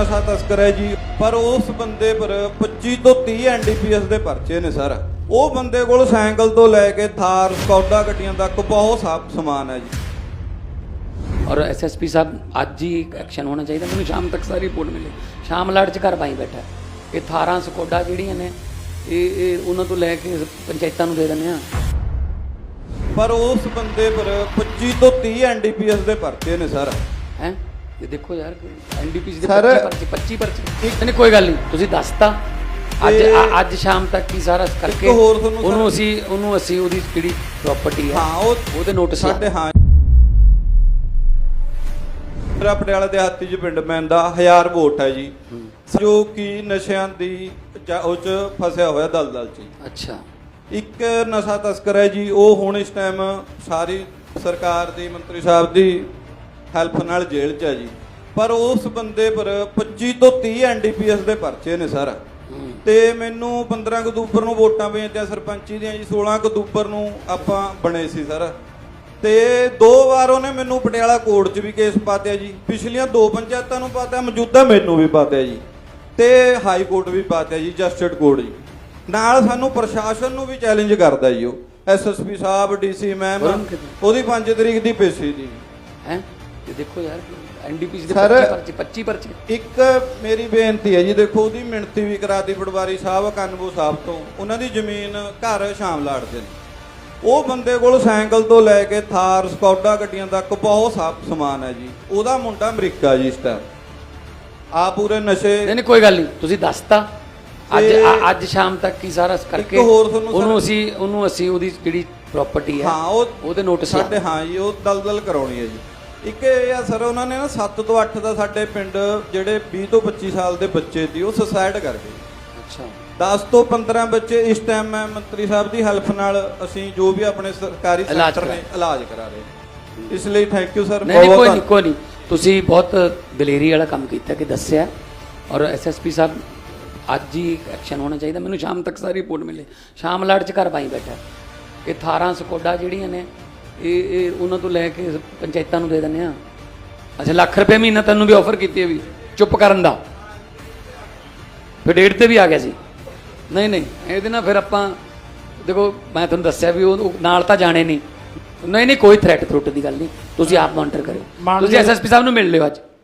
ਨਸ਼ਾ ਤਸਕਰ ਹੈ ਜੀ। ਪਰ ਉਸ ਬੰਦੇ ਪਰ 25 ਤੋਂ 30 ਐਨਡੀਪੀਐਸ ਦੇ ਪਰਚੇ ਨੇ ਸਰ। ਉਹ ਬੰਦੇ ਕੋਲ ਸਾਈਕਲ ਤੋਂ ਲੈ ਕੇ ਥਾਰ ਸਕੌਡਾ ਗੱਡੀਆਂ ਤੱਕ ਬਹੁਤ ਸਾਬ ਸਮਾਨ ਹੈ ਜੀ। ਔਰ ਐਸਐਸਪੀ ਸਾਹਿਬ ਅੱਜ ਹੀ ਐਕਸ਼ਨ ਹੋਣਾ ਚਾਹੀਦਾ। ਮੈਨੂੰ ਸ਼ਾਮ ਤੱਕ ਸਾਰੀ ਰਿਪੋਰਟ ਮਿਲੇ। ਸ਼ਾਮ ਲੜ ਚ ਘਰ ਪਾਈ ਬੈਠਾ। ਇਹ 18 ਸਕੋਡਾ ਜਿਹੜੀਆਂ ਨੇ ਇਹ ਇਹ ਉਹਨਾਂ ਤੋਂ ਲੈ ਕੇ ਪੰਚਾਇਤਾਂ ਨੂੰ ਦੇ ਦਿੰਦੇ ਆ। ਪਰ ਉਸ ਬੰਦੇ ਪਰ 25 ਤੋਂ 30 ਐਨਡੀਪੀਐਸ ਦੇ ਪਰਚੇ ਨੇ ਸਰ। ਹੈ? ਇਹ ਦੇਖੋ ਯਾਰ ਐਨਡੀਪੀਸੀ ਦੇ Sir, 25 ਪਰਚੇ 25 ਪਰਚੇ। ਨਹੀਂ ਕੋਈ ਗੱਲ ਨਹੀਂ ਤੁਸੀਂ ਦੱਸਤਾ। ਅੱਜ ਤੇ- ਅ- ਅੱਜ ਸ਼ਾਮ ਤੱਕ ਹੀ ਸਾਰਾ ਕਰਕੇ ਹੋਰ ਤੁਹਾਨੂੰ ਉਹਨੂੰ ਅਸੀਂ ਉਹਨੂੰ ਅਸੀਂ ਉਹਦੀ ਜਿਹੜੀ ਪ੍ਰਾਪਰਟੀ ਹੈ ਹਾਂ ਉਹ ਉਹਦੇ ਨੋਟਿਸ ਸਾਡੇ ਹਾਂ। ਮੇਰਾ ਪਟਿਆਲਾ ਦੇ ਹਾਤੀ ਚ ਪਿੰਡ ਪੈਂਦਾ ਹਜ਼ਾਰ ਵੋਟ ਹੈ ਜੀ। ਜੋ ਕਿ ਨਸ਼ਿਆਂ ਦੀ ਜਾਂ ਉਹ ਚ ਫਸਿਆ ਹੋਇਆ ਦਲਦਲ ਚ। ਜੀ। ਅੱਛਾ। ਇੱਕ ਨਸ਼ਾ ਤਸਕਰ ਹੈ ਜੀ ਉਹ ਹੁਣ ਇਸ ਟਾਈਮ ਸਾਰੀ ਸਰਕਾਰ ਦੀ ਮੰਤਰੀ ਸਾਹਿਬ ਦੀ ਹੈਲਪ ਨਾਲ ਜੇਲ੍ਹ 'ਚ ਹੈ ਜੀ। ਪਰ ਉਸ ਬੰਦੇ ਪਰ 25 ਤੋਂ 30 ਐਨਡੀਪੀਐਸ ਦੇ ਪਰਚੇ ਨੇ ਸਰ। ਤੇ ਮੈਨੂੰ 15 ਅਕਤੂਬਰ ਨੂੰ ਵੋਟਾਂ ਪਈਆਂ ਤੇ ਸਰਪੰਚੀ ਦੀਆਂ ਜੀ 16 ਅਕਤੂਬਰ ਨੂੰ ਆਪਾਂ ਬਣੇ ਸੀ ਸਰ। ਤੇ ਦੋ ਵਾਰ ਉਹਨੇ ਮੈਨੂੰ ਪਟਿਆਲਾ ਕੋਰਟ 'ਚ ਵੀ ਕੇਸ ਪਾਤਿਆ ਜੀ। ਪਿਛਲੀਆਂ ਦੋ ਪੰਚਾਇਤਾਂ ਨੂੰ ਪਾਤਿਆ ਮੌਜੂਦਾ ਮੈਨੂੰ ਵੀ ਪਾਤਿਆ ਜੀ। ਤੇ ਹਾਈ ਕੋਰਟ ਵੀ ਪਾਤਿਆ ਜੀ ਜਸਟਿਸ ਕੋਰਟ ਜੀ। ਨਾਲ ਸਾਨੂੰ ਪ੍ਰਸ਼ਾਸਨ ਨੂੰ ਵੀ ਚੈਲੰਜ ਕਰਦਾ ਜੀ ਉਹ। ਐਸਐਸਪੀ ਸਾਹਿਬ ਡੀਸੀ ਮੈਮ? ਉਹਦੀ 5 ਤਰੀਕ ਦੀ ਪੇਸ਼ੀ ਦੀ। ਹੈ? ਇਹ ਦੇਖੋ ਯਾਰ ਐਨਡੀਪੀਸੀ ਦੇ 25 ਪਰਚੇ 25 ਪਰਚੇ। ਇੱਕ ਮੇਰੀ ਬੇਨਤੀ ਹੈ ਜੀ ਦੇਖੋ ਉਹਦੀ ਮਿਣਤੀ ਵੀ ਕਰਾਤੀ ਪਟਵਾਰੀ ਸਾਹਿਬ ਕਨਬੂ ਸਾਹਿਬ ਤੋਂ। ਉਹਨਾਂ ਦੀ ਜ਼ਮੀਨ ਘਰ ਸ਼ਾਮ ਲਾੜਦੇ ਨੇ। ਉਹ ਬੰਦੇ ਕੋਲ ਸਾਈਕਲ ਤੋਂ ਲੈ ਕੇ ਥਾਰ ਸਕੌਡਾ ਗੱਡੀਆਂ ਤੱਕ ਬਹੁਤ ਸਾਬ ਸਮਾਨ ਹੈ ਜੀ। ਉਹਦਾ ਮੁੰਡਾ ਅਮਰੀਕਾ ਜੀ ਇਸ ਟਾਈਮ ਆ ਪੂਰੇ ਨਸ਼ੇ ਨਹੀਂ ਨਹੀਂ ਕੋਈ ਗੱਲ ਨਹੀਂ। ਤੁਸੀਂ ਦੱਸਤਾ। ਅੱਜ ਤੇ- ਅ- ਅੱਜ ਸ਼ਾਮ ਤੱਕ ਹੀ ਸਾਰਾ ਕਰਕੇ ਹੋਰ ਤੁਹਾਨੂੰ ਉਹਨੂੰ ਅਸੀਂ ਉਹਨੂੰ ਅਸੀਂ ਉਹਦੀ ਜਿਹੜੀ ਪ੍ਰਾਪਰਟੀ ਹੈ ਹਾਂ ਉਹ ਉਹਦੇ ਨੋਟਿਸ ਸਾਡੇ ਹਾਂ ਜੀ ਉਹ ਦਲਦਲ ਕਰਾਉਣੀ ਹੈ ਜੀ। ਇੱਕ ਇਹ ਆ ਸਰ ਉਹਨਾਂ ਨੇ ਨਾ 7 ਤੋਂ 8 ਦਾ ਸਾਡੇ ਪਿੰਡ ਜਿਹੜੇ 20 ਤੋਂ 25 ਸਾਲ ਦੇ ਬੱਚੇ ਸੀ ਉਹ ਸੁਸਾਇਡ ਕਰ ਗਏ। ਅੱਛਾ। 10 ਤੋਂ 15 ਬੱਚੇ ਇਸ ਟਾਈਮ ਮੈਂ ਮੰਤਰੀ ਸਾਹਿਬ ਦੀ ਹੈਲਪ ਨਾਲ ਅਸੀਂ ਜੋ ਵੀ ਆਪਣੇ ਸਰਕਾਰੀ ਸੈਂਟਰ ਨੇ ਇਲਾਜ ਕਰਾ ਰਹੇ। ਇਸ ਲਈ ਥੈਂਕ ਯੂ ਸਰ ਨਹੀਂ ਨਹੀਂ ਕੋਈ ਨਹੀਂ ਕੋਈ ਨਹੀਂ। ਤੁਸੀਂ ਬਹੁਤ ਦਲੇਰੀ ਵਾਲਾ ਕੰਮ ਕੀਤਾ ਕਿ ਦੱਸਿਆ। ਔਰ ਐਸਐਸਪੀ ਸਾਹਿਬ ਅੱਜ ਹੀ ਐਕਸ਼ਨ ਹੋਣਾ ਚਾਹੀਦਾ। ਮੈਨੂੰ ਸ਼ਾਮ ਤੱਕ ਸਾਰੀ ਰਿਪੋਰਟ ਮਿਲੇ। ਸ਼ਾਮ ਲੜ ਚ ਘਰ ਪਾਈ ਬੈਠਾ। ਇਹ 18 ਸਕੋਡਾ ਜਿਹੜੀਆਂ ਨੇ ਇਹ ਇਹ ਉਹਨਾਂ ਤੋਂ ਲੈ ਕੇ ਪੰਚਾਇਤਾਂ ਨੂੰ ਦੇ ਦਿੰਦੇ ਆ ਅੱਛਾ ਲੱਖ ਰੁਪਏ ਮਹੀਨਾ ਤੈਨੂੰ ਵੀ ਆਫਰ ਕੀਤੀ ਹੈ ਵੀ ਚੁੱਪ ਕਰਨ ਦਾ। ਫਿਰ ਡੇਟ ਤੇ ਵੀ ਆ ਗਿਆ ਸੀ। ਨਹੀਂ ਨਹੀਂ ਇਹਦੇ ਨਾਲ ਫਿਰ ਆਪਾਂ ਦੇਖੋ ਮੈਂ ਤੁਹਾਨੂੰ ਦੱਸਿਆ ਵੀ ਉਹ ਨਾਲ ਤਾਂ ਜਾਣੇ ਨਹੀਂ। ਨਹੀਂ ਨਹੀਂ ਕੋਈ ਥ੍ਰੈਟ ਥਰੁੱਟ ਦੀ ਗੱਲ ਨਹੀਂ। ਤੁਸੀਂ ਆਪ ਮੋਨਿਟਰ ਕਰਿਓ। ਤੁਸੀਂ ਐਸਐਸਪੀ ਸਾਹਿਬ ਨੂੰ ਮਿਲ ਲਿਓ ਅੱਜ।